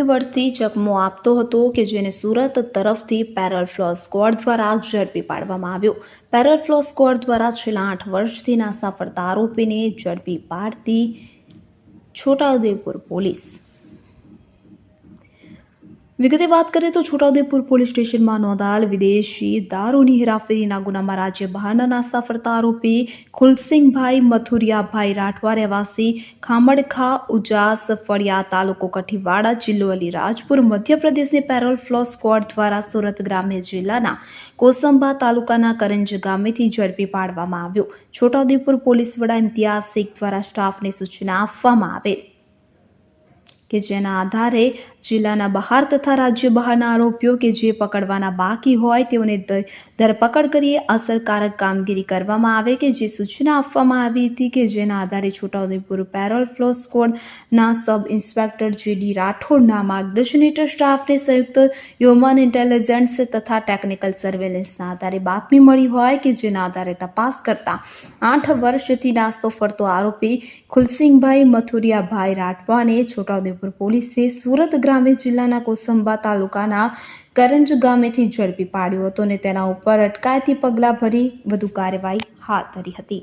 વર્ષથી ચકમો આપતો હતો કે જેને સુરત તરફથી પેરલ ફ્લો સ્ક્વોડ દ્વારા ઝડપી પાડવામાં આવ્યો. પેરલ ફ્લો સ્ક્વોડ દ્વારા છેલ્લા આઠ વર્ષથી નાસ્તા ફરતા આરોપીને ઝડપી પાડતી છોટાઉદેપુર પોલીસ. વિગતે વાત કરીએ તો છોટાઉદેપુર પોલીસ સ્ટેશનમાં નોંધાયેલ વિદેશી દારૂની હેરાફેરીના ગુનામાં રાજ્ય બહારના નાસ્તા ફરતા આરોપી ખુલસિંગભાઈ મથુરિયાભાઈ રાઠવા રહેવાસી ખામડખા ઉજાસ ફળિયા તાલુકો કઠીવાડા જિલ્લો અલીરાજપુર મધ્યપ્રદેશની પેરોલ ફ્લો સ્કવોડ દ્વારા સુરત ગ્રામ્ય જિલ્લાના કોસંબા તાલુકાના કરંજ ગામેથી ઝડપી પાડવામાં આવ્યો. છોટાઉદેપુર પોલીસ વડા ઇમ્તિયાઝ શેખ દ્વારા સ્ટાફને સૂચના આપવામાં આવેલ. કે જેના આધારે જિલ્લાના બહાર તથા રાજ્ય બહારના આરોપીઓ કે જે પકડવાના બાકી હોય તેઓને ધરપકડ કરી અસરકારક કામગીરી કરવામાં આવે કે જે સૂચના આપવામાં આવી હતી કે જેના આધારે છોટાઉદેપુર પેરોલ ફ્લો સ્કોડના સબ ઇન્સ્પેક્ટર જે ડી રાઠોડના માર્ગદર્શન હેઠળ સ્ટાફને સંયુક્ત હ્યુમન ઇન્ટેલિજન્સ તથા ટેકનિકલ સર્વેલન્સના આધારે બાતમી મળી હોય કે જેના આધારે તપાસ કરતા આઠ વર્ષથી નાસ્તો ફરતો આરોપી ખુલસિંગભાઈ મથુરિયાભાઈ રાઠવાને છોટાઉદેપુર પોલીસે સુરત ગ્રામ્ય જિલ્લાના કોસંબા તાલુકાના કરંજ ગામેથી ઝડપી પાડ્યો હતો અને તેના ઉપર અટકાયતી પગલાં ભરી વધુ કાર્યવાહી હાથ ધરી હતી.